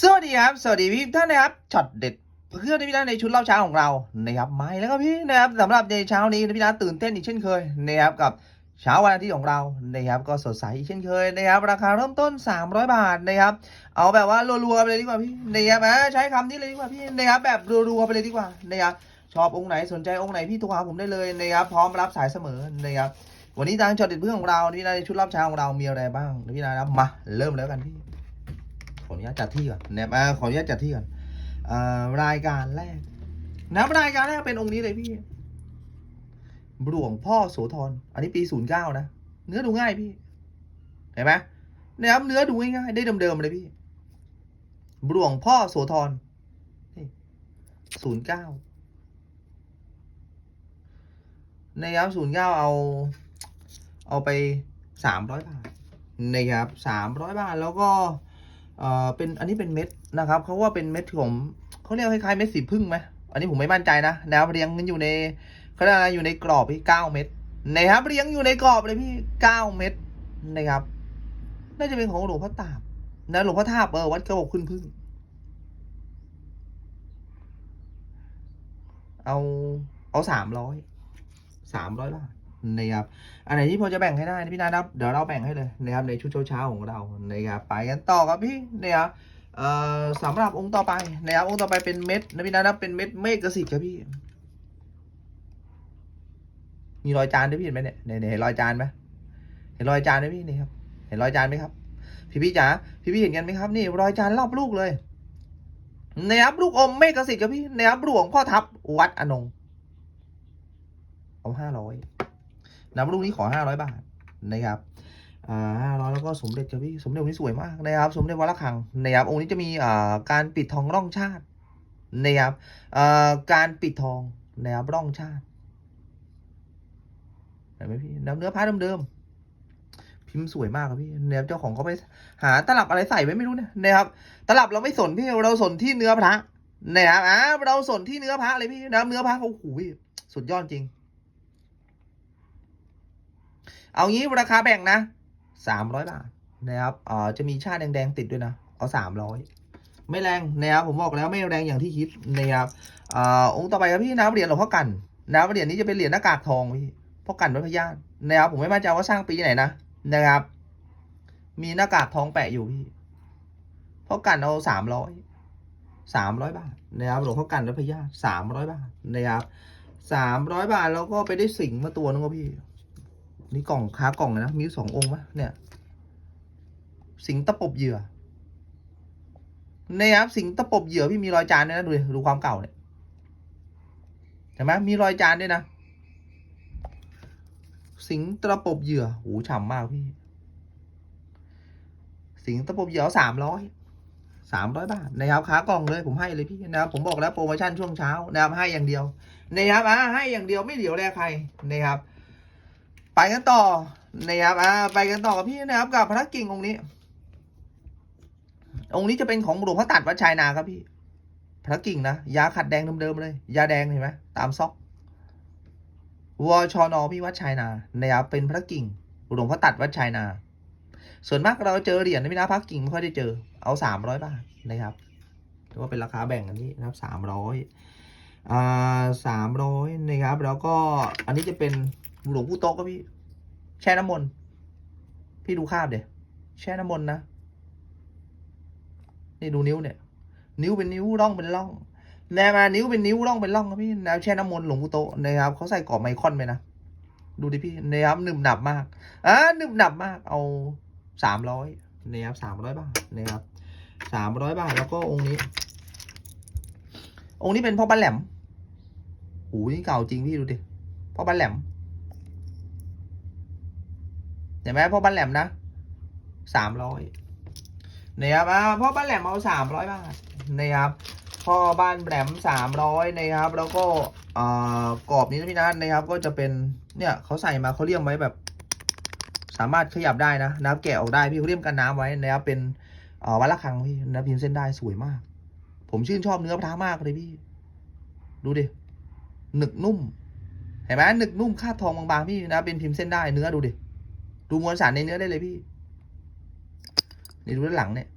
สวัสดีครับ สวัสดีพี่ท่านนะครับช็อตเด็ดเพื่อนพี่ท่านในชุดเล่าเช้าของเรานะครับไม่แล้วก็พี่นะครับสำหรับในเช้านี้พี่ท่านตื่นเต้นอีกเช่นเคยนะครับกับเช้าวันอาทิตย์ของเรานะครับก็สดใสอีกเช่นเคยนะครับราคาเริ่มต้น 300 บาทนะครับเอาแบบว่ารัวๆไปเลยดีกว่าพี่นะครับใช้คำนี้เลยดีกว่าพี่นะครับแบบรัวๆไปเลยดีกว่านะครับชอบองค์ไหนสนใจองค์ไหนพี่โทรหาผมได้เลยนะครับพร้อมรับสายเสมอนะครับวันนี้ทางช็อตเด็ดเพื่อนของเราพี่นานในชุดรับเช้าของเรามีอะไรบ้างพี่นาครับมาเริ่มแล้วกันพี่ ขออนุญาตจัดที่ก่อนนะครับอ่าขออนุญาตจัดที่ก่อนอ่ารายการแรกนะรายการแรกเป็นองค์นี้เลยพี่หลวงพ่อโสธรอันนี้ปีศูนย์เก้านะเนื้อดูง่ายพี่เห็นไหมนะครับเนื้อดูง่ายๆได้เดิมๆเลยพี่หลวงพ่อโสธรศูนย์เก้านะครับศูนย์เก้าเอา เอาไปสามร้อยบาทนะครับสามร้อยบาทแล้วก็ เอ่อเป็นอันนี้เป็นเม็ดนะครับเขาว่าเป็นเม็ดของเขาเรียกคล้ายๆเม็ดสีพึ่งไหมอันนี้ผมไม่มั่นใจนะนะครับเรียงกันอยู่ในเขาเรียกอะไรอยู่ในกรอบพี่เก้าเม็ดนะครับเรียงอยู่ในกรอบเลยพี่เก้าเม็ดนะครับน่าจะเป็นของหลวงพ่อตาบนะหลวงพ่อทาบเออวัดกระบอกขึ้นพึ่ง เอาเอาสามร้อยสามร้อยบาท นะครับอันไหนที่พอจะแบ่งให้ได้นพี่นาครับเดี๋ยวเราแบ่งให้เลยนะครับในชุดเช้าๆของเรานะครับไปกันต่อครับพี่นะครับเอ่อสำหรับองค์ต่อไปนะครับองค์ต่อไปเป็นเม็ดนะพี่นาครับเป็นเม็ดเมฆกสิทธิ์ครับพี่ มีรอยจานด้วยพี่เห็นไหมเนี่ยเนี่ยเห็นรอยจานไหมเห็นรอยจานไหมพี่นี่ครับเห็นรอยจานไหมครับ พี่พี่จ๋าพี่พี่เห็นกันไหมครับ นี่รอยจานรอบลูกเลยนะครับลูกอมเมฆกสิทธิ์ครับพี่นะครับหลวงพ่อทับวัดอนงเอาห้าร้อย น้ำลูกนี้ขอห้าร้อยบาทนะครับอ่าห้าร้อยแล้วก็สมเด็จครับพี่สมเด็จนี้สวยมากนะครับ สมเด็จวัดระฆังนะครับองค์นี้จะมีอ่าการปิดทองร่องชาตินะครับอ่าการปิดทองนะครับร่องชาติเห็นไหมพี่น้ำเนื้อผ้าเดิมๆพิมพ์สวยมากครับพี่นะครับเจ้าของเขาไปหาตลับอะไรใส่ไว้ไม่รู้เนี่ยนะครับ ตลับเราไม่สนพี่เราสนที่เนื้อพระนะครับอ่าเราสนที่เนื้อพระเลยพี่นะครับเนื้อพระเขาโอ้โหพี่สุดยอดจริง เอางี้ราคาแบ่งนะสามร้อยบาทนะครับเอ่อจะมีชาติแดงๆติดด้วยนะ เอาสามร้อยไม่แรงนะครับผมบอกแล้วไม่แรงอย่างที่คิดนะครับเอ่อองค์ต่อไปครับพี่นะเหรียญหลวงพ่อกันนะครับเหรียญนี้จะเป็นเหรียญหน้ากากทองพี่พ่อกันวัดพญาตนะครับผมไม่มั่นใจว่าสร้างปีไหนนะนะครับ มีหน้ากากทองแปะอยู่พี่พ่อกันเอาสามร้อยสามร้อยบาทนะครับหลวงพ่อกันวัดพญาตสามร้อยบาทนะครับสามร้อยบาทแล้วก็ไปได้สิงมาตัวนึงครับพี่ นี่กล่องค้ากล่องนะ มีสององค์ไหมเนี่ย สิงตะปบเหยื่อนะครับ สิงตะปบเหยื่อพี่มีรอยจานด้วยนะดูดูความเก่าเนี่ยเห็นไหมมีรอยจานด้วยนะ สิงตะปบเหยื่อโอ้ฉ่ำมากพี่ สิงตะปบเหยื่อสามร้อยสามร้อยบาทนะครับค้ากล่องเลยผมให้เลยพี่นะครับผมบอกแล้วโปรโมชั่นช่วงเช้านะครับให้อย่างเดียวนะครับอะให้อย่างเดียวไม่เหลียวแลใครนะครับ ไปกันต่อนะครับอ่าไปกันต่อกับพี่นะครับกับพระกิ่งองค์นี้ องค์นี้จะเป็นของหลวงพ่อตัดวัดชายนาครับพี่ พระกิ่งนะยาขัดแดงเดิมๆเลย ยาแดงเห็นไหมตามซอกวชนพี่วัดชายนานะครับเป็นพระกิ่งหลวงพ่อตัดวัดชายนา ส่วนมากเราเจอเหรียญนะพี่นะพระกิ่งไม่ค่อยได้เจอเอาสามร้อยบาทนะครับถือว่าเป็นราคาแบ่งกันที่นะครับสามร้อยอ่าสามร้อยนะครับ แล้วก็อันนี้จะเป็น หลวงปู่โตก็พี่ แช่น้ำมนต์พี่ดูคาบเดี๋ยแช่น้ำมนต์นะนี่ดูนิ้วเนี่ย นิ้วเป็นนิ้วร่องเป็นร่องแนวมานิ้วเป็นนิ้วร่องเป็นร่องครับพี่แนวแช่น้ำมนต์หลวงปู่โตนะครับเขาใส่กรอบไมคอนไปนะดูดิพี่นะครับหนึบหนับมากอ่าหนึบหนับมากเอาสามร้อยนะครับสามร้อยบาทนะครับสามร้อยบาทแล้วก็องค์นี้ องค์นี้เป็นพ่อบ้านแหลมโอ้ยนี่เก่าจริงพี่ดูดิพ่อบ้านแหลม เห็นไหมพ่อบ้านแหลมนะสามร้อยนะครับอ่าพ่อบ้านแหลมเอาสามร้อยบาทนะครับพ่อบ้านแหลมสามร้อยนะครับ แล้วก็อ่ากรอบนี้นะพี่นัทนะครับก็จะเป็นเนี่ยเขาใส่มาเขาเรียมไว้แบบ สามารถขยับได้นะนะครับแกะออกได้พี่เขาเรียมกันน้ำไว้นะครับเป็นอ่อวัดละคังพี่นะพิมพ์เส้นได้สวยมาก ผมชื่นชอบเนื้อพระมากเลยพี่ ดูดิหนึกนุ่มเห็นไหมหนึกนุ่มคาดทองบางๆพี่นะเป็นพิมพ์เส้นได้เนื้อดูดิ ดูมวลสารในเนื้อได้เลยพี่นี่ดูด้านหลังเนี่ย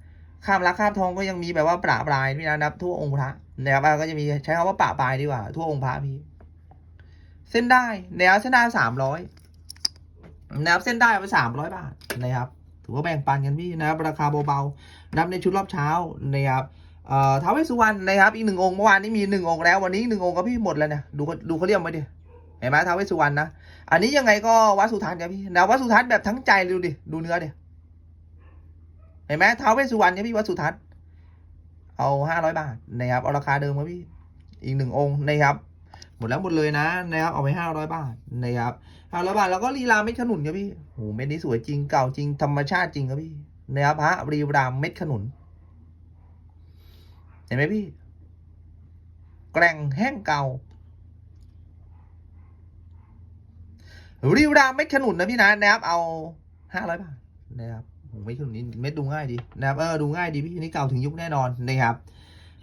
ข้ามรักข้ามทองก็ยังมีแบบว่าประปรายพี่นะนับทั่วองค์พระนะครับก็จะมีใช้คำว่าประปรายดีกว่า ทั่วองค์พระพี่ เส้นได้นะครับเส้นได้สามร้อยนะครับเส้นได้ไปสามร้อยบาทนะครับถือว่าแบ่งปันกันพี่นะครับราคาเบาๆนับในชุดรอบเช้านะครับเอ่อท้าวเวสสุวรรณนะครับอีกหนึ่งองค์เมื่อวานนี้มีหนึ่งองค์แล้ววันนี้หนึ่งองค์ก็พี่หมดแล้วเนี่ยดูดูเขาเรียกไว้ดิ เห็นไหมท้าวเวสสุวรรณนะ อันนี้ยังไงก็วัดสุทัศน์ครับพี่นะวัดสุทัศน์แบบทั้งใจเลยดูดิ ดูเนื้อดิ เห็นไหมท้าวเวสสุวรรณเนี่ยพี่วัดสุทัศน์ เอาห้าร้อยบาทนะครับ เอาราคาเดิมครับพี่ อีกหนึ่งองค์นะครับ หมดแล้วหมดเลยนะนะครับ เอาไปห้าร้อยบาทนะครับห้าร้อยบาทแล้วก็ลีลาเม็ดขนุนครับพี่โหเม็ดนี้สวยจริง เก่าจริง ธรรมชาติจริงครับพี่นะครับพระรีรามเม็ดขนุน เห็นไหมพี่ แกร่งแห้งเก่า รีรามเม็ดขนุนนะพี่นะนะครับเอาห้าร้อยบาทนะครับโหเม็ดขนุนนี่เม็ดดูง่ายดีนะครับเออดูง่ายดีพี่นี่เก่าถึงยุคแน่นอนนะครับ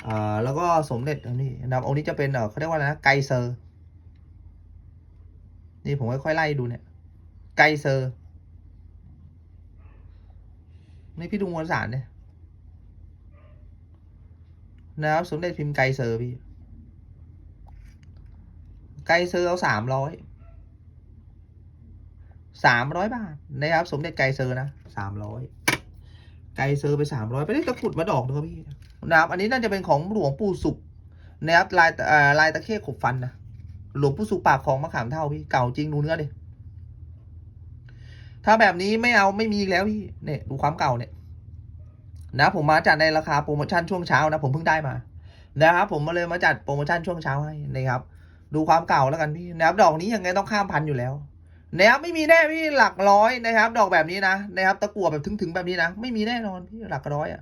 อ่อแล้วก็สมเด็จอันนี้นะครับองค์นี้จะเป็นเออเขาเรียกว่าอะไรนะไกเซอร์ นี่ผมค่อยๆไล่ดูเนี่ยไกเซอร์นี่พี่ดูมวลสารเนี่ยนะครับสมเด็จพิมพ์ไกเซอร์พี่ไกเซอร์เอาสามร้อย สามร้อยบาทนะครับ สมเด็จไกเซอร์นะสามร้อยไกเซอร์ไปสามร้อยไปได้ตะกุดมาดอกนึงครับพี่นะครับ อันนี้น่าจะเป็นของหลวงปู่สุขนะครับลายลายตะเข้ขบฟันนะหลวงปู่สุขปากของมะขามเท่าพี่เก่าจริงดูเนื้อดิถ้าแบบนี้ไม่เอาไม่มีอีกแล้วพี่เนี่ยดูความเก่าเนี่ย นะผมมาจัดในราคาโปรโมชั่นช่วงเช้านะผมเพิ่งได้มานะครับ ผมมาเลยมาจัดโปรโมชั่นช่วงเช้าให้นะครับ ดูความเก่าแล้วกันพี่นะครับดอกนี้ยังไงต้องข้ามพันอยู่แล้ว นะครับไม่มีแน่พี่หลักร้อยนะครับ ดอกแบบนี้นะนะครับ ตะกั่วแบบถึงๆแบบนี้นะไม่มีแน่นอนพี่หลักร้อยอะ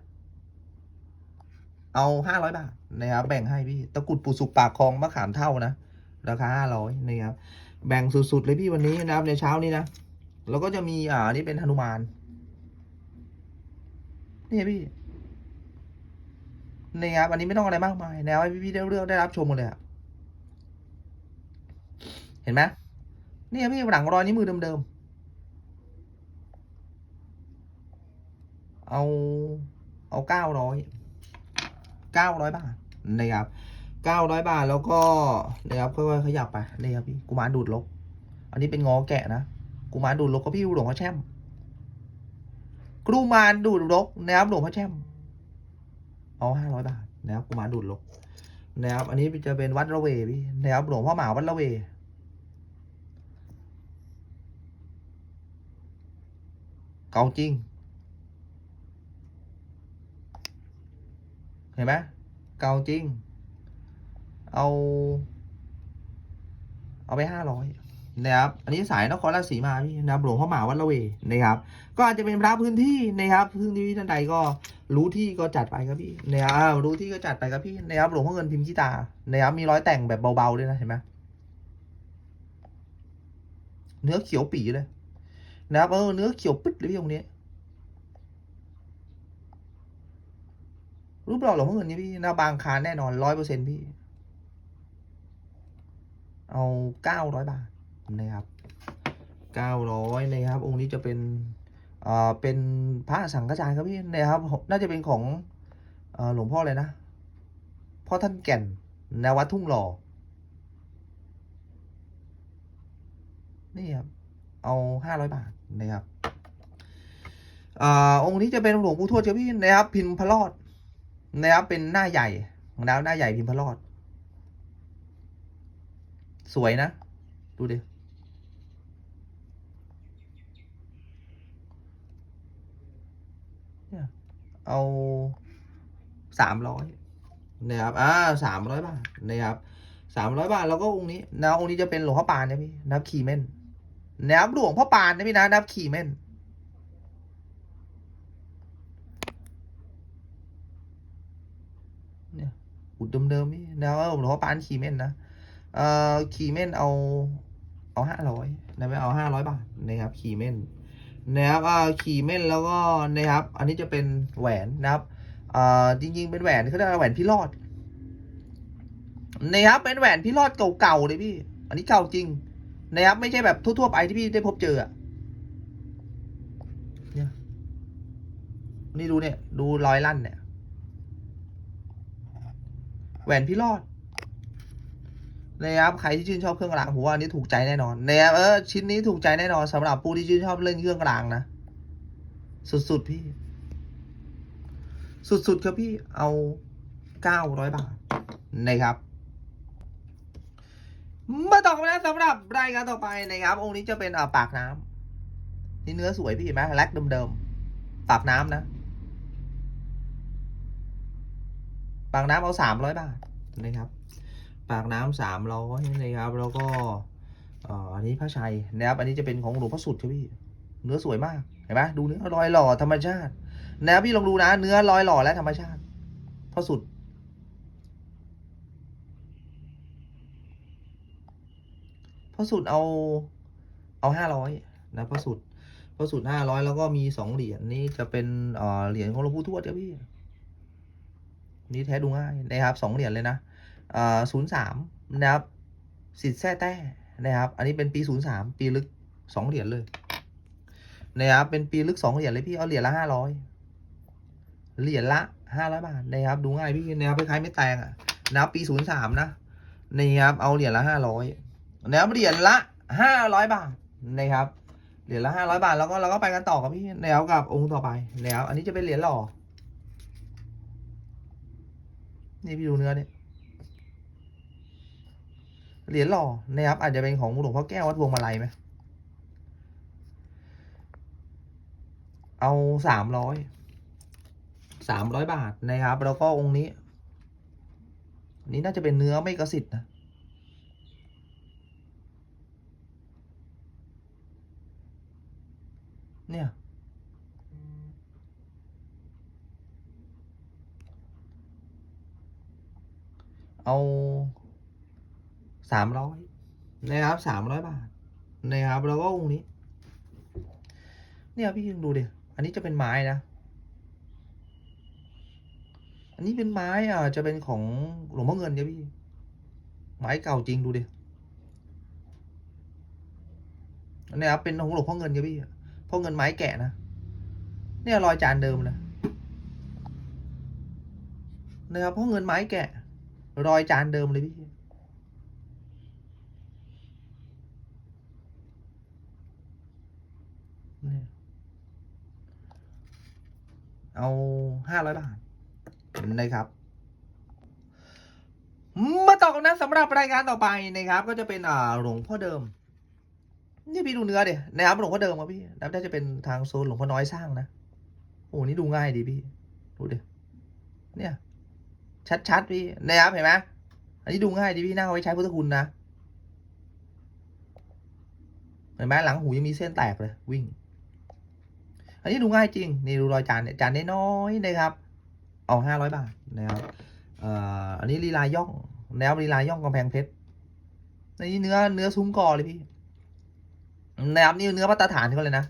เอาห้าร้อยบาทนะครับ แบ่งให้พี่ตะกุดปูสุกปากคลองมะขามเท่านะราคาห้าร้อยนะครับ แบ่งสุดๆเลยพี่วันนี้นะครับ ในเช้านี้นะแล้วก็จะมีอ่านี่เป็นหนุมานนี่พี่นี่ครับอันนี้ไม่ต้องอะไรมากมายแนวให้พี่ๆได้เลือกได้รับชมหมดเลยเห็นไหม นี่พี่หลังรอยนี้วมือเดิมๆ เอา เอาเก้าร้อย เก้าร้อยบาทนะครับเก้าร้อยบาทแล้วก็นะครับค่อยๆขยับไปนี่ครับพี่กุมารดูดลกอันนี้เป็นงอแกะนะกุมารดูดลกก็พี่หลวงพ่อแช่มกุมารดูดลกนะครับหลวงพ่อแช่มเอาห้าร้อยบาทนะครับกุมารดูดลกนะครับอันนี้จะเป็นวัดละเวพี่นะครับหลวงพ่อหมาวัดละเว เกาจริง เห็นไหมเกาจริง เอา เอาไปห้าร้อยนะครับ อันนี้สายนครราชสีมาพี่นะครับหลวงพ่อหมาวัดละเวนะครับ ก็อาจจะเป็นพระพื้นที่นะครับพื้นที่ท่านใดก็รู้ที่ก็จัดไปครับพี่นะครับรู้ที่ก็จัดไปครับพี่นะครับหลวงพ่อเงินพิมพ์ขี้ตานะครับมีร้อยแต่งแบบเบาๆด้วยนะเห็นไหมเนื้อเขียวปีเลย นะครับเออเนื้อเขียวปึ๊ดเลยพี่ตรงนี้รูปหล่อหลวงพ่อเงินนี่พี่นะบางคารแน่นอนร้อยเปอร์เซ็นพี่ เอาเก้าร้อยบาทนะครับเก้าร้อยนะครับ องค์นี้จะเป็นเอ่อเป็นพระสังฆจายครับพี่นะครับ น่าจะเป็นของเอ่อหลวงพ่อเลยนะพ่อท่านแก่นนวัดทุ่งหล่อนี่ครับ เอาห้าร้อยบาท นะครับอ่าองค์นี้จะเป็นหลวงปู่ทวดครับพี่นะครับ พิมพ์พระรอดนะครับเป็นหน้าใหญ่ของดาวหน้าใหญ่พิมพ์พระรอด สวยนะ ดูดิเอาสามร้อยนะครับอ่าสามร้อยบาทนะครับสามร้อยบาทแล้วก็องค์นี้นะองค์นี้จะเป็นหลวงพ่อปานนะพี่นับขี่เม่น นะครับหลวงพ่อปานนะพี่นะนับขี่เม่นอุดเดิมๆนี่แล้วหลวงพ่อปานขี่เม่นนะเอ่อขี่เม่นเอาเอาห้าร้อยนะไม่เอาห้าร้อยบาทนะครับขี่เม่นนะครับอ่าขี่เม่นแล้วก็นะครับ อันนี้จะเป็นแหวนนะครับอ่าจริง ๆ เป็นแหวนเขาเรียกแหวนพี่รอดนะครับเป็นแหวนพี่รอดเก่าๆเลยพี่ อันนี้เก่าจริง นะครับ ไม่ใช่แบบทั่วๆไปที่พี่ได้พบเจออะเนี่ยนี่ดูเนี่ย ดูรอยลั่นเนี่ย แหวนพี่รอดนะครับใครที่ชื่นชอบเครื่องรางผมว่าอันนี้ถูกใจแน่นอนนะครับเออชิ้นนี้ถูกใจแน่นอนสำหรับผู้ที่ชื่นชอบเล่นเครื่องรางนะสุดๆพี่ สุดๆครับพี่เอาเก้าร้อยบาทนะครับ มาต่อกันนะสำหรับรายการต่อไปนะครับ องค์นี้จะเป็นอ่าปากน้ำนี่เนื้อสวยพี่เห็นไหมแลกเดิมๆปากน้ำนะ ปากน้ำเอาสามร้อยบาทนะครับ ปากน้ำสามร้อยนะครับ แล้วก็อ่ออันนี้พระชัยนะครับ อันนี้จะเป็นของหลวงพ่อสุดครับพี่ เนื้อสวยมากเห็นไหมดูเนื้อรอยหล่อธรรมชาตินะครับพี่ลองดูนะ เนื้อรอยหล่อและธรรมชาติพ่อสุด ระสุดเอา เอาห้าร้อยนะพระสุดพระสุดห้าร้อยแล้วก็มีสองเหรียญนี่จะเป็นเหรียญของหลวงปู่ทวดครับพี่นี่แท้ดูง่ายนะครับสองเหรียญเลยนะศูนย์สามนะครับสิทธิ์แท้แต้นะครับ อันนี้เป็นปีศูนย์สามปีลึกสองเหรียญเลยนะครับเป็นปีลึกสองเหรียญเลยพี่เอาเหรียญละห้าร้อยเหรียญละห้าร้อยบาทนะครับ ดูง่ายพี่นะครับคล้ายๆไม่แตงอะนะครับปีศูนย์สามนะนี่ครับเอาเหรียญละห้าร้อย นะครับเหรียญละห้าร้อยบาทนะครับเหรียญละห้าร้อยบาทแล้วก็เราก็ไปกันต่อกับพี่นะครับกับองค์ต่อไปนะครับอันนี้จะเป็นเหรียญหล่อนี่พี่ดูเนื้อเนี่ยเหรียญหล่อนะครับอาจจะเป็นของหลวงพ่อแก้ววัดพวงมาลัยไหมเอาสามร้อยสามร้อยบาทนะครับ แล้วก็องค์นี้ นี้น่าจะเป็นเนื้อไม่กระสิทธ์นะ เนี่ย เอาสามร้อยนะครับสามร้อยบาทนะครับแล้วก็องค์นี้ เนี่ยพี่ยังดูเดิอันนี้จะเป็นไม้นะ อันนี้เป็นไม้อะจะเป็นของหลวงพ่อเงินเนี่ยพี่ ไม้เก่าจริงดูเดิอันนี้ครับเป็นของหลวงพ่อเงินเนี่ยพี่พ่อเงินไม้แกะนะเนี่ยรอยจานเดิมเลยนะครับพ่อเงินไม้แกะ รอยจานเดิมเลยพี่ เอาห้าร้อยบาทนะครับ มาต่อกันนะสำหรับรายการต่อไปนะครับ ก็จะเป็นอ่าหลวงพ่อเดิม นี่พี่ดูเนื้อเดี๋ยนะครับหลวงพ่อเดิมครับพี่นับได้จะเป็นทางโซนหลวงพ่อน้อยสร้างนะ โอ้นี่ดูง่ายดีพี่ ดูเดิเนี่ย ชัดๆพี่นะครับเห็นไหมอันนี้ดูง่ายดีพี่น่าเอาไว้ใช้พุทธคุณนะเห็นไหมหลังหูยังมีเส้นแตกเลยวิ่ง อันนี้ดูง่ายจริงนี่ดูรอยจานเนี่ยจานน้อยๆนะครับเอาห้าร้อยบาทนะครับอันนี้ลีลาย่องแนวลีลาย่องกำแพงเพชรอันนี้เนื้อเนื้อซุ้มกอเลยพี่นะครับนี่เนื้อมาตรฐานเขาเลยนะ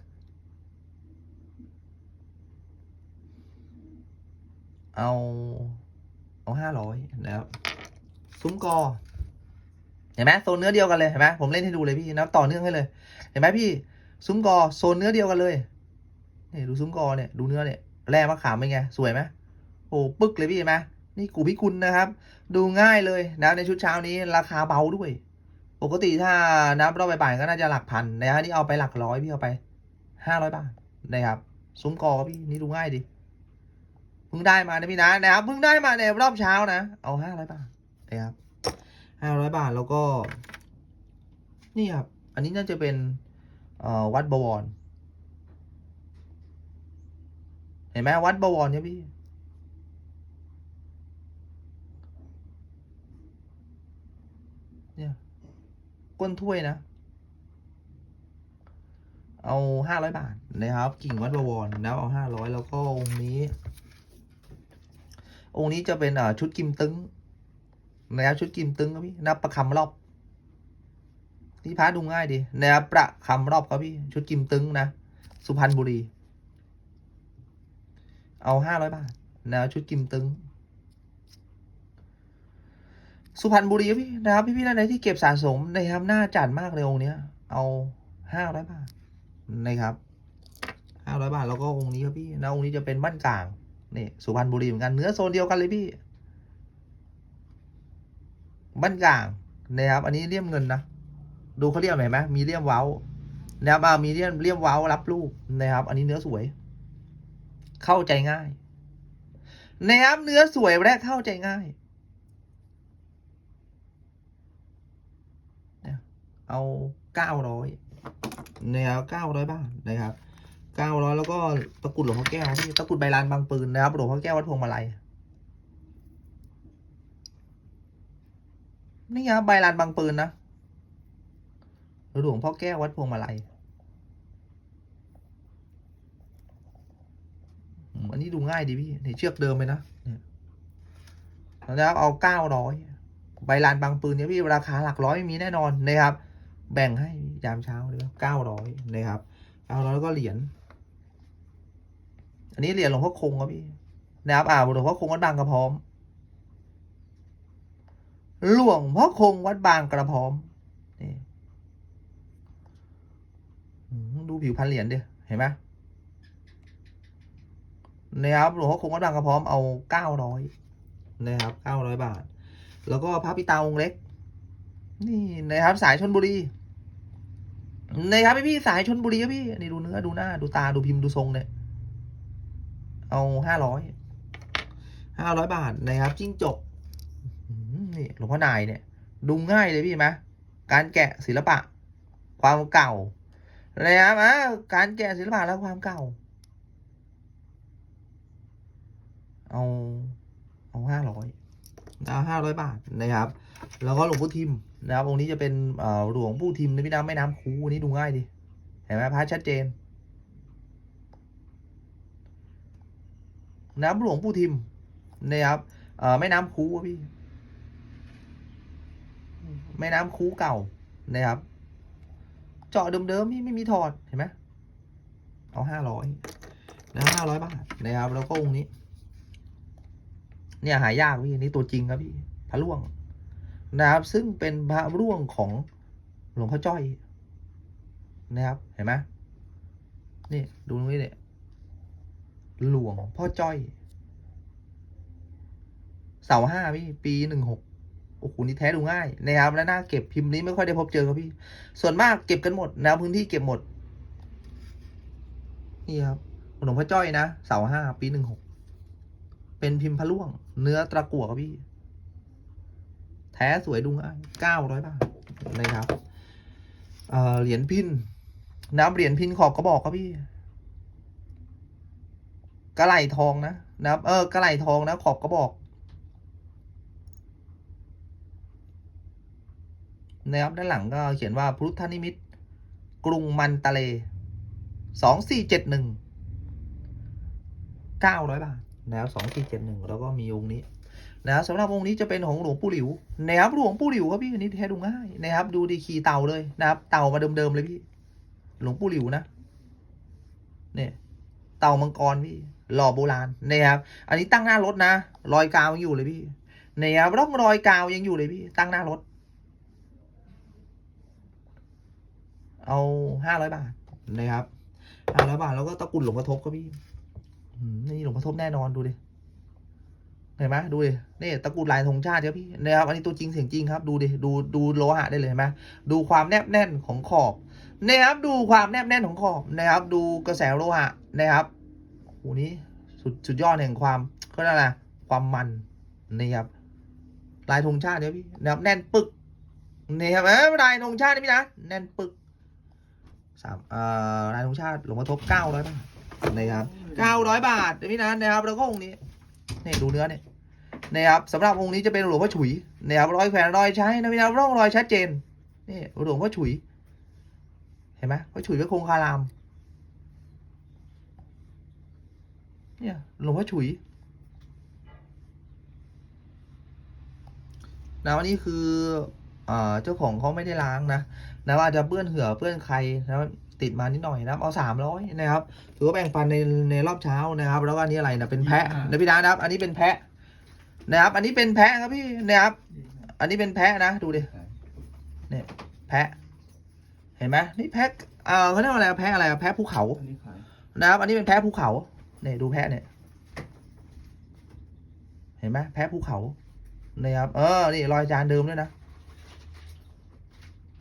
เอา เอาห้าร้อยนะครับซุ้มกอ เห็นไหมโซนเนื้อเดียวกันเลยเห็นไหมผมเล่นให้ดูเลยพี่นะต่อเนื่องให้เลย เห็นไหมพี่ ซุ้มกอโซนเนื้อเดียวกันเลยนี่ดูซุ้มกอเนี่ยดูเนื้อเนี่ยแร่มะขามเป็นไงสวยไหมโอ้ปึ๊กเลยพี่เห็นไหมนี่กูพิกุลนะครับ ดูง่ายเลยนะในชุดเช้านี้ราคาเบาด้วย ปกติถ้านับรอบบ่ายก็น่าจะหลักพันนะฮะนี่เอาไปหลักร้อยพี่เอาไปห้าร้อยบาทนะครับซุ้มกอพี่นี่ดูง่ายดิ เพิ่งได้มานะพี่นะนะครับเพิ่งได้มาในรอบเช้านะ เอาห้าร้อยบาทนะครับห้าร้อยบาทแล้วก็ นี่ครับ อันนี้น่าจะเป็นวัดบวร เห็นไหมวัดบวรเนี่ยพี่เนี่ยก้นถ้วยนะ เอาห้าร้อยบาทนะครับ กิ่งวัดบวรนะเอาห้าร้อยแล้วก็องค์นี้ องค์นี้จะเป็นชุดกิมตึงนะครับชุดกิมตึงครับพี่นับประคำรอบที่พาดูง่ายดีนะครับประคำรอบครับพี่ชุดกิมตึงนะสุพรรณบุรี เอาห้าร้อยบาทนะชุดกิมตึงสุพรรณบุรีครับพี่นะครับพี่พี่ท่านที่เก็บสะสมนะครับน่าจัดมากเลยองค์เนี้ย เอาห้าร้อยบาทนะครับห้าร้อยบาทแล้วก็องค์นี้ครับพี่นะองค์นี้จะเป็นบ้านกลาง นี่สุพรรณบุรีเหมือนกันเนื้อโซนเดียวกันเลยพี่บ้านกลางนะครับอันนี้เลี่ยมเงินนะดูเขาเรียกอะไรไหมมีเลี่ยมเว้านะครับอ่ามีเลี่ยมเลี่ยมเว้ารับลูกนะครับ อันนี้เนื้อสวย เข้าใจง่ายนะครับเนื้อสวยและเข้าใจง่ายเนี่ยเอาเก้าร้อยนะครับเก้าร้อยบาทนะครับ เก้าร้อยแล้วก็ตะกุดหลวงพ่อแก้วที่ตะกุดใบลานบางปืนนะครับหลวงพ่อแก้ววัดพวงมาลัยนี่ครับใบลานบางปืนนะหลวงพ่อแก้ววัดพวงมาลัยอันนี้ดูง่ายดีพี่นี่เชือกเดิมเลยนะแล้วเอาเก้าร้อยใบลานบางปืนเนี่ยพี่ราคาหลักร้อยไม่มีแน่นอนนะครับ แบ่งให้ยามเช้าเลยเก้าร้อยนะครับเก้าร้อยแล้วก็เหรียญ อันนี้เหรียญหลวงพ่อคงครับพี่นะครับอ่าหลวงพ่อคงวัดบางกระพร้อม หลวงพ่อคงวัดบางกระพร้อมนี่ดูผิวพันเหรียญดิเห็นไหมนะครับหลวงพ่อคงวัดบางกระพร้อมเอาเก้าร้อยนะครับเก้าร้อยบาท แล้วก็พระปิตาองค์เล็ก นี่นะครับสายชนบุรีนะครับพี่พี่สายชนบุรีครับพี่นี่ดูเนื้อดูหน้าดูตาดูพิมพ์ดูทรงเนี่ย เอาห้าร้อยห้าร้อยบาทนะครับจิ้งจกนี่หลวงพ่อนายเนี่ย ดูง่ายเลยพี่เห็นไหมการแกะศิลปะ ความเก่านะครับอะการแกะศิลปะและความเก่า เอาเอาห้าร้อยเอาห้าร้อยบาทนะครับ แล้วก็หลวงปู่ทิมนะครับองค์นี้จะเป็นอ่อหลวงปู่ทิมในแม่น้ำแม่น้ำคูอันนี้ดูง่ายดีเห็นไหมพระชัดเจน น้ำหลวงปู่ทิมนะครับเอ่อแม่น้ำคูพี่ แม่น้ำคูเก่านะครับ เจาะเดิมๆพี่ไม่มีถอดเห็นไหมเอาห้าร้อยนะห้าร้อยบาทนะครับแล้วก็องค์นี้ เนี่ยหายากพี่นี่ตัวจริงครับพี่พระร่วงนะครับ ซึ่งเป็นพระร่วงของหลวงพ่อจ้อยนะครับ เห็นไหมนี่ดูตรงนี้เนี่ย หลวงพ่อจ้อย เสาห้าพี่ ปีหนึ่งหกโอ้โหนี่แท้ดูง่ายนะครับและหน้าเก็บพิมพ์นี้ไม่ค่อยได้พบเจอครับพี่ ส่วนมากเก็บกันหมดแนวพื้นที่เก็บหมด นี่ครับหลวงพ่อจ้อยนะเสาห้าปีหนึ่งหกเป็นพิมพ์พระล่วง เนื้อตะกั่วครับพี่ แท้สวยดูง่ายเก้าร้อยบาทนะครับเเหรียญพินน้ำเหรียญพินขอบกระบอกครับพี่ กระไหลทองนะนะครับ เออกระไหลทองนะ ขอบกระบอกนะครับด้านหลังก็เขียนว่าพุทธนิมิต กรุงมันตะเลสองสี่เจ็ดหนึ่งเก้าร้อยบาทนะครับสองสี่เจ็ดหนึ่งแล้วก็มีองค์นี้นะครับสำหรับองค์นี้จะเป็นของหลวงปู่หลิวนะครับหลวงปู่หลิวครับพี่อันนี้แท้ดูง่ายนะครับ ดูดีคีเต่าเลยนะครับ เต่ามาเดิมๆเลยพี่ หลวงปู่หลิวนะเนี่ยเต่ามังกรพี่ หล่อโบราณนะครับ อันนี้ตั้งหน้ารถนะ รอยกาวยังอยู่เลยพี่นะครับร่องรอยกาวยังอยู่เลยพี่ ตั้งหน้ารถ เอาห้าร้อยบาทนะครับห้าร้อยบาทแล้วก็ตะกรุดหลงพ่อทบก็พี่นี่หลงพ่อทบแน่นอนดูดิเห็นไหมดูดินี่ตะกรุดลายธงชาติครับพี่นะครับอันนี้ตัวจริงเสียงจริงครับ ดูดิดูดูโลหะได้เลยเห็นไหมดูความแนบแน่นของขอบนะครับดูความแนบแน่นของขอบนะครับ ดูกระแสโลหะนะครับ โหนี้สุดสุดยอดแห่งความเขาเรียกอะไรความมันนี่ครับลายธงชาติเนี่ยพี่นะครับแน่นปึกนี่ครับเอ้ยลายธงชาตินี่พี่นะแน่นปึกสามเอ่อลายธงชาติหลวงพ่อทบเก้าร้อยบาทนะครับเก้าร้อยบาทพี่นะนะครับแล้วก็องค์นี้นี่ดูเนื้อเนี่ยนะครับสำหรับองค์นี้จะเป็นหลวงพ่อฉุยนะครับรอยแขวนรอยใช้นะพี่นะร่องรอยชัดเจนนี่หลวงพ่อฉุย เห็นไหมพระฉุยพระคงคาราม เนี่ยหลวงพ่อฉุยนะวันนี้คือเอ่อเจ้าของเขาไม่ได้ล้างนะนะว่าจะเปื้อนเหือเปื้อนใครนะติดมานิดหน่อยนะครับเอาสามร้อยนะครับถือว่าแบ่งปันในในรอบเช้านะครับ แล้วก็อันนี้อะไรนะเป็นแพะนะพี่ดานะครับ อันนี้เป็นแพะนะครับ อันนี้เป็นแพะครับพี่นะครับ อันนี้เป็นแพะนะดูดิเนี่ยแพะ เห็นไหมนี่แพะเอ่อเขาเรียกว่าอะไรแพะอะไรแพะภูเขาอันนี้ขายนะครับ อันนี้เป็นแพะภูเขา เนี่ยดูแพะเนี่ย เห็นไหมแพะภูเขาเนี่ยครับ เออ นี่รอยจานเดิมด้วยนะ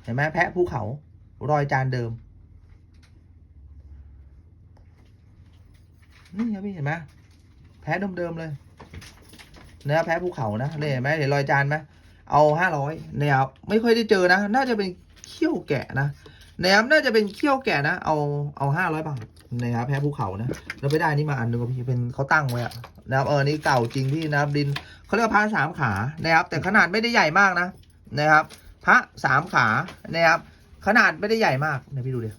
เห็นไหมแพะภูเขา รอยจานเดิม นี่ครับพี่เห็นไหมแพ้เดิมๆเลยเนื้อแพ้ภูเขานะเนี่ยเห็นไหมเห็นรอยจานไหมเอาห้าร้อยเนี่ยครับไม่ค่อยได้เจอนะ น่าจะเป็นเขี้ยวแกะนะนะครับน่าจะเป็นเขี้ยวแกะนะ เอาเอาห้าร้อยบาท นะครับแพ้ภูเขานะแล้วไปได้นี่มาอันนึงพี่เป็นเขาตั้งไว้อะนะครับเออนี่เก่าจริงพี่นะครับดินเขาเรียกว่าพระสามขานะครับ แต่ขนาดไม่ได้ใหญ่มากนะนะครับ พระสามขานะครับ ขนาดไม่ได้ใหญ่มากเนี่ยพี่ดูเดิ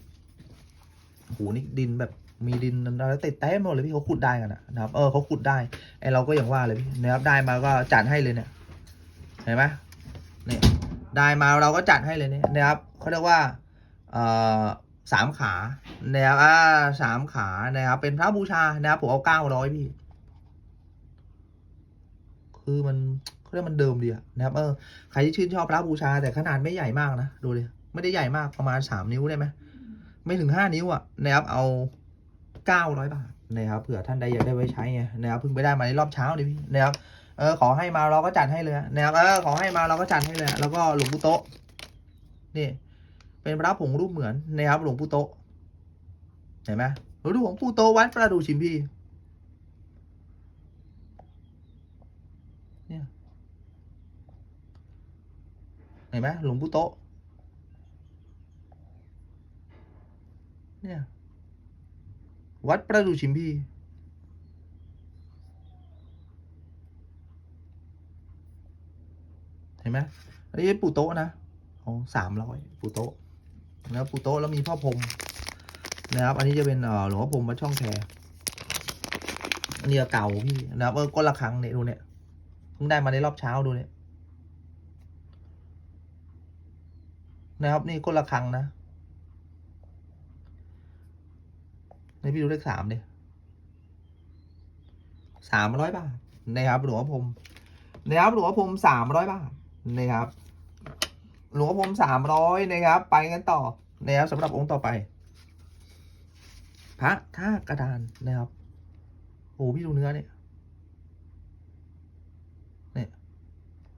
โอ้โหนี่ดินแบบมีดินอะไรติดเต็มหมดเลยพี่เขาขุดได้กันนะนะครับเออเขาขุดได้ไอเราก็อย่างว่าเลยพี่นะครับได้มาก็จัดให้เลยเนี่ยเห็นไหมเนี่ยได้มาเราก็จัดให้เลยเนี่ยนะครับเขาเรียกว่าเอ่อ สามขานะครับอ่าสามขานะครับ เป็นพระบูชานะครับผมเอาเก้าร้อยพี่ คือมันเขาเรียกมันเดิมดีอะนะครับ เออใครที่ชื่นชอบพระบูชา แต่ขนาดไม่ใหญ่มากนะดูดิไม่ได้ใหญ่มากประมาณสามนิ้วได้ไหมไม่ถึงห้านิ้วอะนะครับ เอาเก้าร้อยบาทนะครับเผื่อท่านใดอยากได้ไว้ใช้ไงนะครับเพิ่งไปได้มาในรอบเช้าดิพี่นะครับเออขอให้มาเราก็จัดให้เลยนะครับเออขอให้มาเราก็จัดให้เลย แล้วก็หลวงปู่โตะนี่ เป็นพระผงรูปเหมือนนะครับหลวงปู่โตเห็นไหมหลวงปู่โตวัดประดูชิมพีเนี่ยเห็นไหมหลวงปู่โตเนี่ยวัดประดูชิมพีเห็นไหมอันนี้ปู่โตนะของสามร้อยปู่โตะ แล้วปู่โตะแล้วมีพ่อพรมนะครับ อันนี้จะเป็นหลวงพ่อพรหมวัดช่องแคอันนี้เก่าพี่นะครับเออก้นละครั้งเนี่ยดูเนี่ยเพิ่งได้มาในรอบเช้าดูเนี่ยนะครับนี่ก้นละครังนะนี่พี่ดูเลขสามดิสามร้อยบาทนะครับหลวงพ่อผมนะครับหลวงพ่อผมสามร้อยบาทนะครับ หลวงพ่อผมสามร้อยนะครับ ไปกันต่อนะครับสำหรับองค์ต่อไป พระท่ากระดานนะครับโอ้พี่ดูเนื้อเนี่ยเนี่ย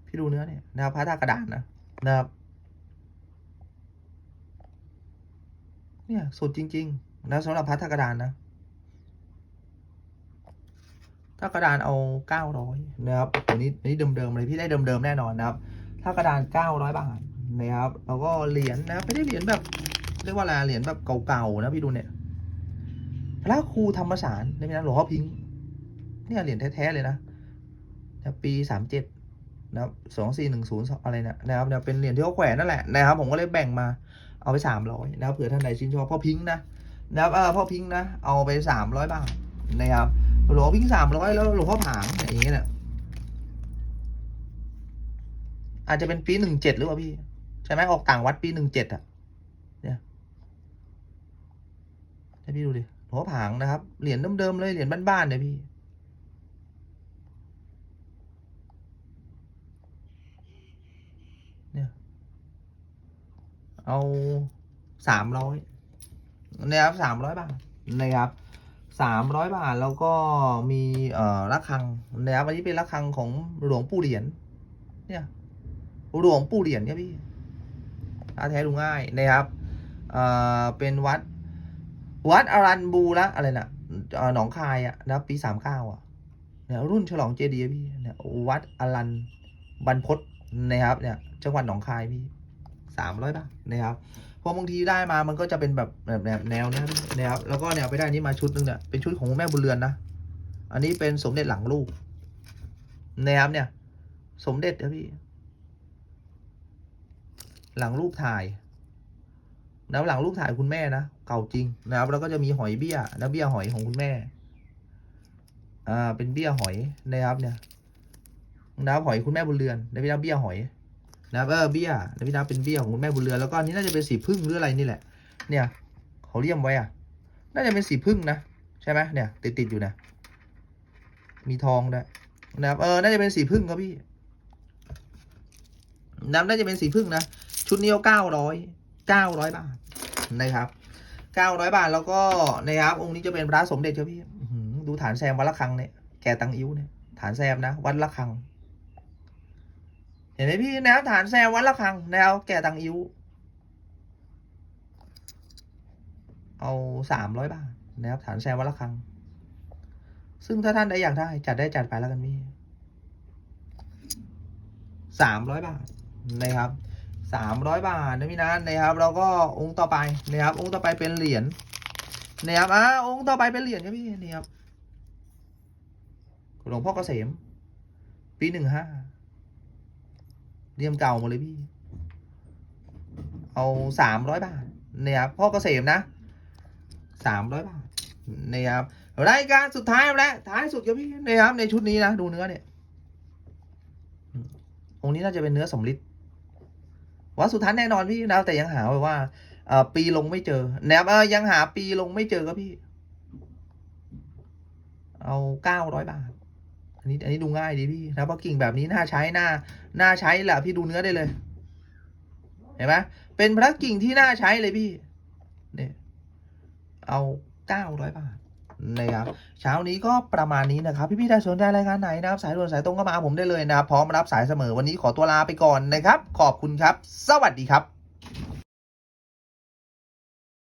พี่ดูเนื้อเนี่ยนะครับพระท่ากระดานนะนะครับ เนี่ยสุดจริง ๆ นะสำหรับพัทธกระดานนะถ้ากระดานเอาเก้าร้อยนะครับตัวนี้นี่เดิมๆเลยพี่ได้เดิมๆแน่นอนนะครับ ถ้ากระดานเก้าร้อยบาท นะครับ แล้วก็เหรียญนะครับไม่ได้เหรียญแบบ เรียกว่าอะไรเหรียญแบบเก่าๆนะพี่ดูเนี่ยพระครูธรรมสารนี่นะหลวงพ่อพิงค์เนี่ยเหรียญแท้ๆเลยนะนะปีสามเจ็ดนะครับสองสี่หนึ่งศูนย์อะไรเนะนะครับเนี่ยเป็นเหรียญที่เขาแขวนนั่นแหละนะครับ ผมก็เลยแบ่งมาเอาไปสามร้อยนะครับเผื่อท่านใดชื่นชอบพ่อพิงค์นะนะครับเออพ่อพิงค์นะเอาไปสามร้อยบาทนะครับหลวงพ่อพิงค์สามร้อยแล้วหลวงพ่อผางอย่างเงี้ยเนี่ยอาจจะเป็นปีหนึ่งเจ็ดหรือเปล่าพี่ ช่ไหมออกต่างวัดปีหนึ่งเจ็ดอะ เนี่ยให้พี่ดูดิหลวผางนะครับ เหรียญเดิมๆเลย เหรียญบ้านๆเนี่ยพี่ เนี่ย เอาสามร้อยนะครับสามร้อยบาทนะครับสามร้อยบาทแล้วก็มีเอ่อระฆังนะครับอันนี้เป็นระฆังของหลวงปู่เหรียญเนี่ยหลวงปู่เหรียญครับพี่ อาแท้ดูง่ายนะครับเอ่อเป็นวัด วัดอรันบูละอะไรนะเอ่อหนองคายอะนะปีสามเก้าอะเนี่ยรุ่นฉลองเจดีย์พี่เนี่ยวัดอรันบรรพตนะครับเนี่ยจังหวัดหนองคายพี่สามร้อยบาทนะครับเพอบางทีได้มามันก็จะเป็นแบบแบบแบบแนวเนี้ยนะครับแล้วก็เนี่ยไปได้นี้มาชุดหนึงเนี่ยเป็นชุดของแม่บุญเรือนนะอันนี้เป็นสมเด็จหลังลูกนะครับเนี่ย สมเด็จนะพี่ หลังรูปถ่ายแล้วหลังรูปถ่ายคุณแม่นะเก่าจริงนะครับ แล้วก็จะมีหอยเบี้ยนะเบี้ยหอยของคุณแม่ อ่า เป็นเบี้ยหอยนะครับ เนี่ยนะหอยคุณแม่บุญเรือนในพี่นะเบี้ยหอยนะครับเออเบี้ยในพี่นาเป็นเบี้ยของคุณแม่บุญเรือนแล้วก็อันนี้น่าจะเป็นสีพึ่งหรืออะไรนี่แหละ เนี่ยเขาเลี่ยมไว้อะ น่าจะเป็นสีพึ่งนะใช่ไหมเนี่ย ติดติดๆอยู่นะมีทองด้วยนะครับเออน่าจะเป็นสีพึ่งครับพี่น้ำน่าจะเป็นสีพึ่งนะ ชุดนี้เก้าร้อยเก้าร้อยบาทนะครับเก้าร้อยบาทแล้วก็นะครับองค์นี้จะเป็นพระสมเด็จครับพี่ดูฐานแซมวัดละคังเนี่ยแกตังอิ้วเนี่ยฐานแซมนะวัดละคัง เห็นไหมพี่นะฐานแซมวัดละคังแนวแกตังอิ้วเอาสามร้อยบาทนะครับฐานแซมวัดละคัง ซึ่งถ้าท่านใดอยากได้จัดได้จัดไปแล้วกันพี่สามร้อยบาทนะครับ สามร้อยบาทนะพี่นัทนะครับแล้วก็องค์ต่อไปนะครับ องค์ต่อไปเป็นเหรียญนะครับอ่าองค์ต่อไปเป็นเหรียญครับพี่นี่ครับหลวงพ่อเกษม ปีหนึ่งห้าเรียมเก่าหมดเลยพี่ เอาสามร้อยบาทนี่ยครับพ่อเกษมนะสามร้อยบาทนี่ยครับรายการสุดท้ายแล้วท้ายสุดครับพี่นี่ยครับในชุดนี้นะดูเนื้อเนี่ยองค์นี้น่าจะเป็นเนื้อสำลิด วัดสุทัศน์แน่นอนพี่นะแต่ยังหาไว้ว่าปีลงไม่เจอแนบยังหาปีลงไม่เจอครับพี่ เอาเก้าร้อยบาท อันนี้ อันนี้ดูง่ายดีพี่นะเพราะกิ่งแบบนี้น่าใช้น่าน่าใช้แหละพี่ดูเนื้อได้เลย เห็นไหมเป็นพระกิ่งที่น่าใช้เลยพี่ เนี่ย เอาเก้าร้อยบาท นะครับเช้านี้ก็ประมาณนี้นะครับ พี่ๆถ้าสนใจรายการไหนนะครับ สายด่วนสายตรงก็มาหาผมได้เลยนะครับพร้อมรับสายเสมอวันนี้ขอตัวลาไปก่อนนะครับ ขอบคุณครับ สวัสดีครับ